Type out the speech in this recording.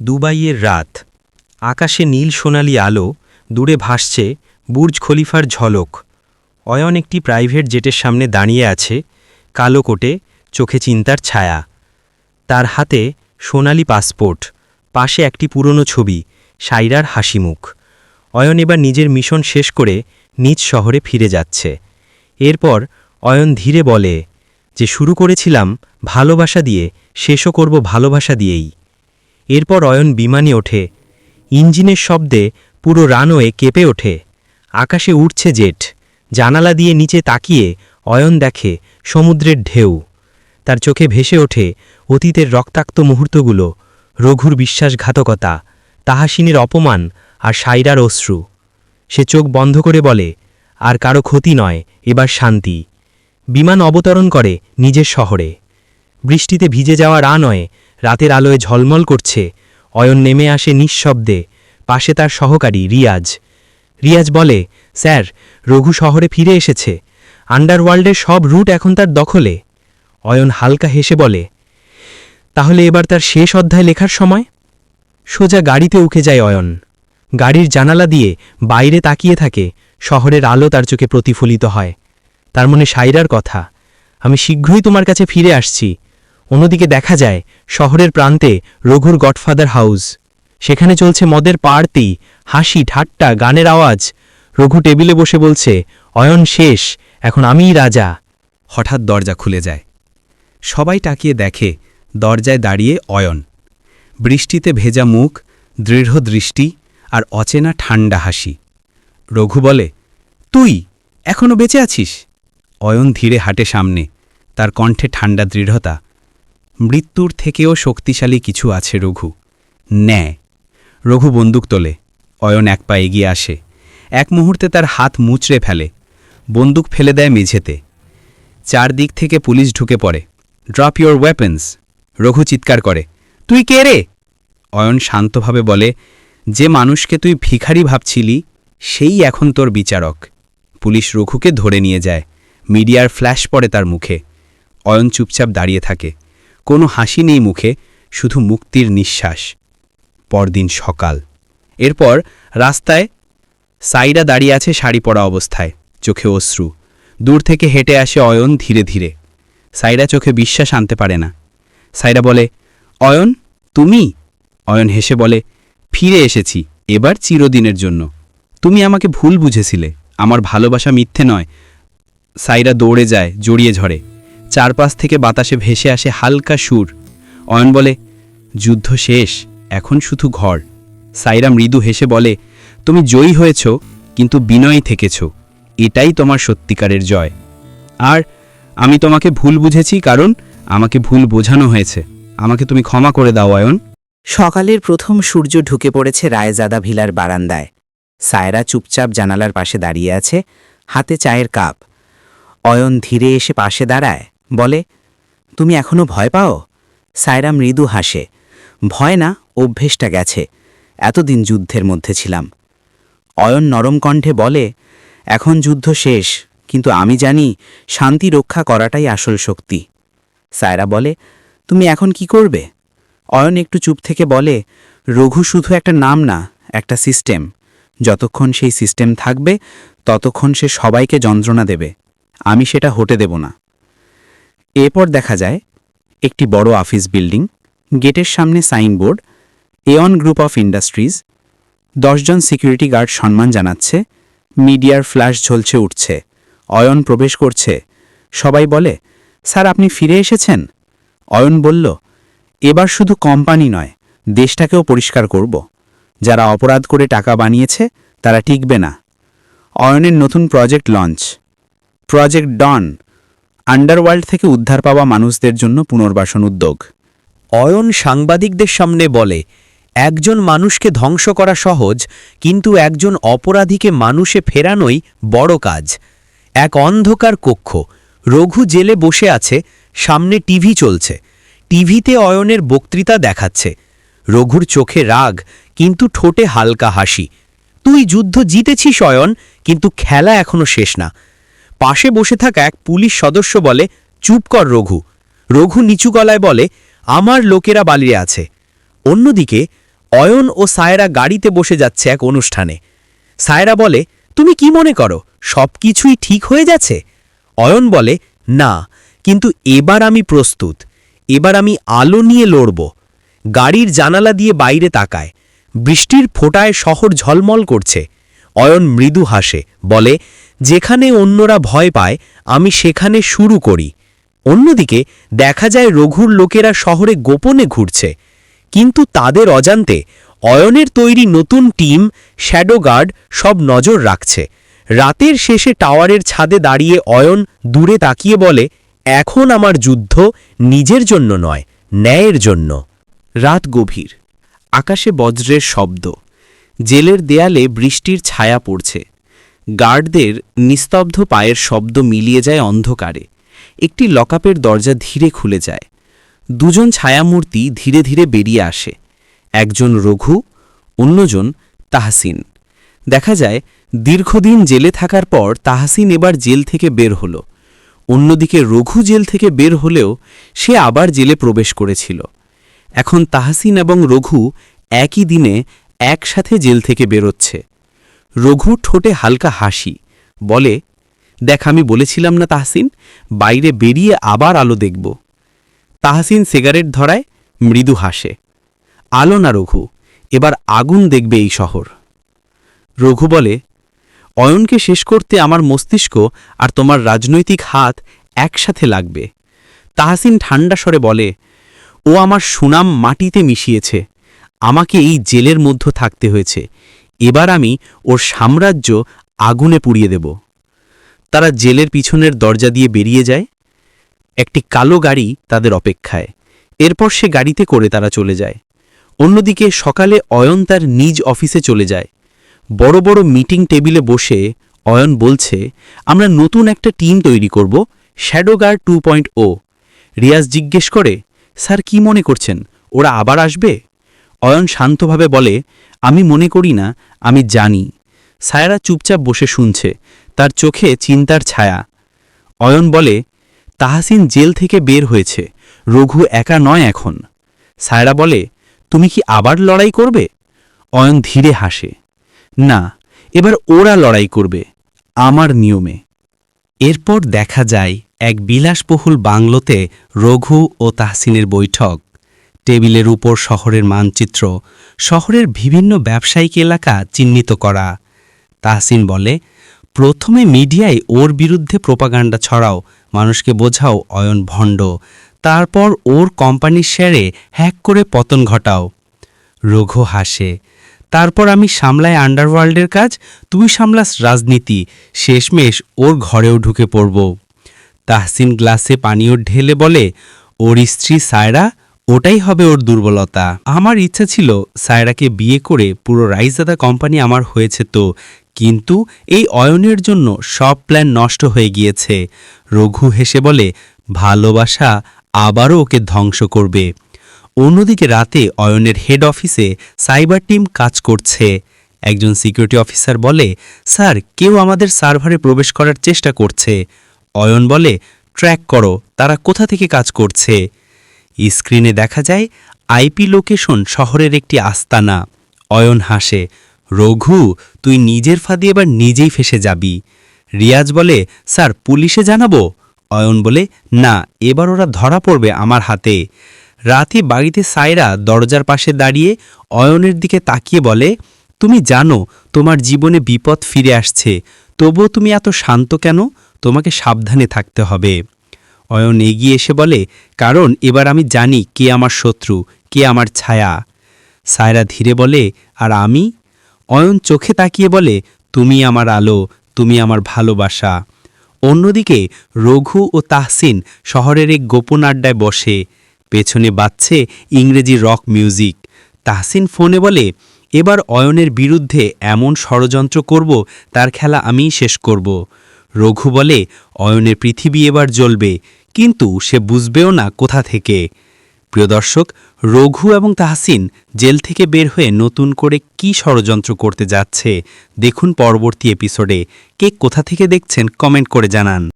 দুবাইয়ের রাত। আকাশে নীল সোনালি আলো, দূরে ভাসছে বুর্জ খলিফার ঝলক। অয়ন একটি প্রাইভেট জেটের সামনে দাঁড়িয়ে আছে, কালো কোটে চোখে চিন্তার ছায়া। তার হাতে সোনালি পাসপোর্ট, পাশে একটি পুরনো ছবি, সাইরার হাসিমুখ। অয়ন এবার নিজের মিশন শেষ করে নিজ শহরে ফিরে যাচ্ছে। এরপর অয়ন ধীরে বলে, যে শুরু করেছিলাম ভালোবাসা দিয়ে, শেষও করব ভালোবাসা দিয়েই। এরপর অয়ন বিমানে ওঠে। ইঞ্জিনের শব্দে পুরো রানওয়ে কেঁপে ওঠে। আকাশে উঠছে জেট। জানালা দিয়ে নিচে তাকিয়ে অয়ন দেখে সমুদ্রের ঢেউ। তার চোখে ভেসে ওঠে অতীতের রক্তাক্ত মুহূর্তগুলো, রঘুর বিশ্বাসঘাতকতা, তাহাসিনের অপমান আর সাইরার অশ্রু। সে চোখ বন্ধ করে বলে, আর কারও ক্ষতি নয়, এবার শান্তি। বিমান অবতরণ করে নিজের শহরে। বৃষ্টিতে ভিজে যাওয়া রা নয় রাতের আলোয় ঝলমল করছে। অয়ন নেমে আসে নিঃশব্দে। পাশে তার সহকারী রিয়াজ। রিয়াজ বলে, স্যার, রঘু শহরে ফিরে এসেছে। আন্ডারওয়ার্ল্ডের সব রুট এখন তার দখলে। অয়ন হালকা হেসে বলে, তাহলে এবার তার শেষ অধ্যায় লেখার সময়? সোজা গাড়িতে উঠে যায় অয়ন। গাড়ির জানালা দিয়ে বাইরে তাকিয়ে থাকে। শহরের আলো তার চোখে প্রতিফলিত হয়। তার মনে সাইরার কথা, আমি শীঘ্রই তোমার কাছে ফিরে আসছি। অন্যদিকে দেখা যায়, শহরের প্রান্তে রঘুর গডফাদার হাউস। সেখানে চলছে মদের পার্টি, হাসি, ঠাট্টা, গানের আওয়াজ। রঘু টেবিলে বসে বলছে, অয়ন শেষ, এখন আমিই রাজা। হঠাৎ দরজা খুলে যায়। সবাই তাকিয়ে দেখে, দরজায় দাঁড়িয়ে অয়ন। বৃষ্টিতে ভেজা মুখ, দৃঢ় দৃষ্টি আর অচেনা ঠান্ডা হাসি। রঘু বলে, তুই এখনও বেঁচে আছিস? অয়ন ধীরে হাঁটে সামনে, তার কণ্ঠে ঠান্ডা দৃঢ়তা মৃত্যুর থেকেও শক্তিশালী কিছু আছে রঘু। ন্যায়। রঘু বন্দুক তোলে, অয়ন এক পা এগিয়ে আসে, এক মুহূর্তে তার হাত মুচড়ে ফেলে, বন্দুক ফেলে দেয় মেঝেতে। চারদিক থেকে পুলিশ ঢুকে পড়ে ড্রপ ইউর ওয়েপন্স রঘু চিৎকার করে, তুই কে রে? অয়ন শান্তভাবে বলে, যে মানুষকে তুই ভিখারি ভাবছিলি, সেই এখন তোর বিচারক। পুলিশ রঘুকে ধরে নিয়ে যায়, মিডিয়ার ফ্ল্যাশ পড়ে তার মুখে। অয়ন চুপচাপ দাঁড়িয়ে থাকে। কোনো হাসি নেই মুখে, শুধু মুক্তির নিঃশ্বাস। পরদিন সকাল। এরপর রাস্তায় সাইরা দাঁড়িয়ে আছে শাড়ি পরা অবস্থায়, চোখে অশ্রু। দূর থেকে হেঁটে আসে অয়ন ধীরে ধীরে। সাইরা চোখে বিশ্বাস আনতে পারে না। সাইরা বলে, অয়ন, তুমি? অয়ন হেসে বলে, ফিরে এসেছি, এবার চিরদিনের জন্য। তুমি আমাকে ভুল বুঝেছিলে, আমার ভালোবাসা মিথ্যে নয়। সাইরা দৌড়ে যায়, জড়িয়ে ঝরে চারপাশ থেকে বাতাসে ভেসে আসে হালকা সুর। অয়ন বলে, যুদ্ধ শেষ, এখন শুধু ঘর। সাইরা মৃদু হেসে বলে, তুমি জয়ী হয়েছ, কিন্তু বিনয়ী থেকেছ। এটাই তোমার সত্যিকারের জয়। আর আমি তোমাকে ভুল বুঝেছি, কারণ আমাকে ভুল বোঝানো হয়েছে। আমাকে তুমি ক্ষমা করে দাও, অয়ন। সকালের প্রথম সূর্য ঢুকে পড়েছে রায়জাদা ভিলার বারান্দায়। সায়রা চুপচাপ জানালার পাশে দাঁড়িয়ে আছে, হাতে চায়ের কাপ। অয়ন ধীরে এসে পাশে দাঁড়ায়। বলে, তুমি এখনও ভয় পাও? সায়রা মৃদু হাসে, ভয় না, অভ্যেসটা গেছে, এতদিন যুদ্ধের মধ্যে ছিলাম। অয়ন নরম কণ্ঠে বলে, এখন যুদ্ধ শেষ, কিন্তু আমি জানি শান্তি রক্ষা করাটাই আসল শক্তি। সায়রা বলে, তুমি এখন কি করবে? অয়ন একটু চুপ থেকে বলে, রঘু শুধু একটা নাম না, একটা সিস্টেম। যতক্ষণ সেই সিস্টেম থাকবে, ততক্ষণ সে সবাইকে যন্ত্রণা দেবে। আমি সেটা হতে দেব না। এরপর দেখা যায়, একটি বড় অফিস বিল্ডিং, গেটের সামনে signboard Ayan group of industries, দশজন সিকিউরিটি গার্ড সম্মান জানাচ্ছে, মিডিয়ার ফ্ল্যাশ ঝলছে উঠছে, অয়ন প্রবেশ করছে। সবাই বলে, স্যার, আপনি ফিরে এসেছেন? অয়ন বলল, এবার শুধু কোম্পানি নয়, দেশটাকেও পরিষ্কার করব। যারা অপরাধ করে টাকা বানিয়েছে, তারা টিকবে না। অয়নের নতুন project launch. Project don underworld থেকে উদ্ধার পাওয়া মানুষদের জন্য পুনর্বাসন উদ্যোগ। অয়ন সাংবাদিকদের সামনে বলে, একজন মানুষকে ধ্বংস করা সহজ, কিন্তু একজন অপরাধীকে মানুষে ফেরানোই বড় কাজ। এক অন্ধকার কক্ষ। রঘু জেলে বসে আছে, সামনে টিভি চলছে। টিভিতে অয়নের বক্তৃতা দেখাচ্ছে। রঘুর চোখে রাগ, কিন্তু ঠোঁটে হালকা হাসি। তুই যুদ্ধ জিতেছিস, অয়ন, কিন্তু খেলা এখনও শেষ না। পাশে বসে থাকা এক পুলিশ সদস্য বলে, চুপ কর রঘু। রঘু নিচু গলায় বলে, আমার লোকেরা বালিয়ে আছে। অন্যদিকে, অয়ন ও সায়রা গাড়িতে বসে যাচ্ছে এক অনুষ্ঠানে। সায়রা বলে, তুমি কি মনে করো সব কিছুই ঠিক হয়ে যাচ্ছে অয়ন বলে, না, কিন্তু এবার আমি প্রস্তুত। এবার আমি আলো নিয়ে লড়ব। গাড়ির জানালা দিয়ে বাইরে তাকায়। বৃষ্টির ফোঁটায় শহর ঝলমল করছে। অয়ন মৃদু হাসে, বলে যেখানে অন্যরা ভয় পায়, আমি সেখানে শুরু করি। অন্যদিকে, দেখা যায় রঘুর লোকেরা শহরে গোপনে ঘুরছে। কিন্তু তাদের অজান্তে, অয়নের তৈরি নতুন টিম, শ্যাডো গার্ড, সব নজর রাখছে। রাতের শেষে টাওয়ারের ছাদে দাঁড়িয়ে অয়ন দূরে তাকিয়ে বলে, এখন আমার যুদ্ধ নিজের জন্য নয়, ন্যায়ের জন্য। রাত গভীর। আকাশে বজ্রের শব্দ। জেলের দেয়ালে বৃষ্টির ছায়া পড়ছে। গার্ডদের নিস্তব্ধ পায়ের শব্দ মিলিয়ে যায় অন্ধকারে। একটি লকআপের দরজা ধীরে খুলে যায়। দুজন ছায়ামূর্তি ধীরে ধীরে বেরিয়ে আসে। একজন রঘু, অন্যজন তাহসিন। দেখা যায়, দীর্ঘদিন জেলে থাকার পর তাহসিন এবার জেল থেকে বের হল। অন্যদিকে রঘু জেল থেকে বের হলেও সে আবার জেলে প্রবেশ করেছিল। এখন তাহসিন এবং রঘু একই দিনে একসাথে জেল থেকে বেরোচ্ছে। রঘু ঠোঁটে হালকা হাসি, বলে, দেখ, আমি বলেছিলাম না তাহসিন, বাইরে বেরিয়ে আবার আলো দেখব। তাহসিন সিগারেট ধরায় মৃদু হাসে, আলো না রঘু, এবার আগুন দেখবে এই শহর। রঘু বলে, অয়নকে শেষ করতে আমার মস্তিষ্ক আর তোমার রাজনৈতিক হাত একসাথে লাগবে। তাহসিন ঠান্ডা স্বরে বলে, ও আমার সুনাম মাটিতে মিশিয়েছে, আমাকে এই জেলের মধ্য থাকতে হয়েছে এবার আমি ওর সাম্রাজ্য আগুনে পুড়িয়ে দেব। তারা জেলের পিছনের দরজা দিয়ে বেরিয়ে যায়। একটি কালো গাড়ি তাদের অপেক্ষায়। এরপর সে গাড়িতে করে তারা চলে যায়। অন্যদিকে সকালে অয়ন তার নিজ অফিসে চলে যায়। বড় বড় মিটিং টেবিলে বসে অয়ন বলছে, আমরা নতুন একটা টিম তৈরি করব shadow guard two point O. Riaz জিজ্ঞেস করে, স্যার, কি মনে করছেন? ওরা আবার আসবে? অয়ন শান্তভাবে বলে, আমি মনে করি না, আমি জানি। সায়রা চুপচাপ বসে শুনছে, তার চোখে চিন্তার ছায়া। অয়ন বলে, তাহাসিন জেল থেকে বের হয়েছে, রঘু একা নয় এখন। সায়রা বলে, তুমি কি আবার লড়াই করবে? অয়ন ধীরে হাসে, না, এবার ওরা লড়াই করবে, আমার নিয়মে। এরপর দেখা যায়, এক বিলাসবহুল বাংলোতে রঘু ও তাহসিনের বৈঠক। টেবিলের উপর শহরের মানচিত্র, শহরের বিভিন্ন ব্যবসায়িক এলাকা চিহ্নিত করা। তাহসিন বলে, প্রথমে মিডিয়ায় ওর বিরুদ্ধে প্রোপাগান্ডা ছড়াও, মানুষকে বোঝাও, অয়ন ভণ্ড। তারপর ওর কোম্পানির শেয়ারে হ্যাক করে পতন ঘটাও। রঘু হাসে, তারপর আমি সামলাই আন্ডারওয়ার্ল্ডের কাজ, তুই সামলাস রাজনীতি, শেষমেশ ওর ঘরেও ঢুকে পড়ব। তাহসিন গ্লাসে পানীয় ঢেলে বলে, ওর স্ত্রী সায়রা ওটাই হবে ওর দুর্বলতা। আমার ইচ্ছা ছিল সায়রাকে বিয়ে করে পুরো রাইজাদা কোম্পানি আমার হয়েছে তো, কিন্তু এই অয়নের জন্য সব প্ল্যান নষ্ট হয়ে গিয়েছে। রঘু হেসে বলে, ভালোবাসা আবারও ওকে ধ্বংস করবে। অন্যদিকে রাতে অয়নের হেড অফিসে সাইবার টিম কাজ করছে। একজন সিকিউরিটি অফিসার বলে, স্যার, কেউ আমাদের সার্ভারে প্রবেশ করার চেষ্টা করছে। অয়ন বলে ট্র্যাক করো, তারা কোথা থেকে কাজ করছে? স্ক্রিনে দেখা যায় আইপি লোকেশন শহরের একটি আস্তানা। অয়ন হাসে, রঘু, তুই নিজের ফাঁদে এবার নিজেই ফেসে যাবি। রিয়াজ বলে, স্যার, পুলিশে জানাব? অয়ন বলে, না, এবার ওরা ধরা পড়বে আমার হাতে। রাতে বাড়িতে সায়রা দরজার পাশে দাঁড়িয়ে অয়নের দিকে তাকিয়ে বলে, তুমি জানো, তোমার জীবনে বিপদ ফিরে আসছে। তবুও তুমি এত শান্ত কেন? তোমাকে সাবধানে থাকতে হবে। অয়ন এগিয়ে এসে বলে, কারণ এবার আমি জানি কে আমার শত্রু, কে আমার ছায়া। সায়রা ধীরে বলে, আর আমি? অয়ন চোখে তাকিয়ে বলে, তুমি আমার আলো, তুমি আমার ভালোবাসা। অন্যদিকে রঘু ও তাহসিন শহরের এক গোপন আড্ডায় বসে। পেছনে বাজছে ইংরেজি রক মিউজিক। তাহসিন ফোনে বলে, এবার অয়নের বিরুদ্ধে এমন ষড়যন্ত্র করব, তার খেলা আমিই শেষ করব। রঘু বলে, অয়নের পৃথিবী এবার জ্বলবে, কিন্তু সে বুঝবেও না কোথা থেকে। প্রিয় দর্শক, রঘু এবং তাহসিন জেল থেকে বের হয়ে নতুন করে কি ষড়যন্ত্র করতে যাচ্ছে, দেখুন পরবর্তী এপিসোডে। কে কোথা থেকে দেখছেন, কমেন্ট করে জানান।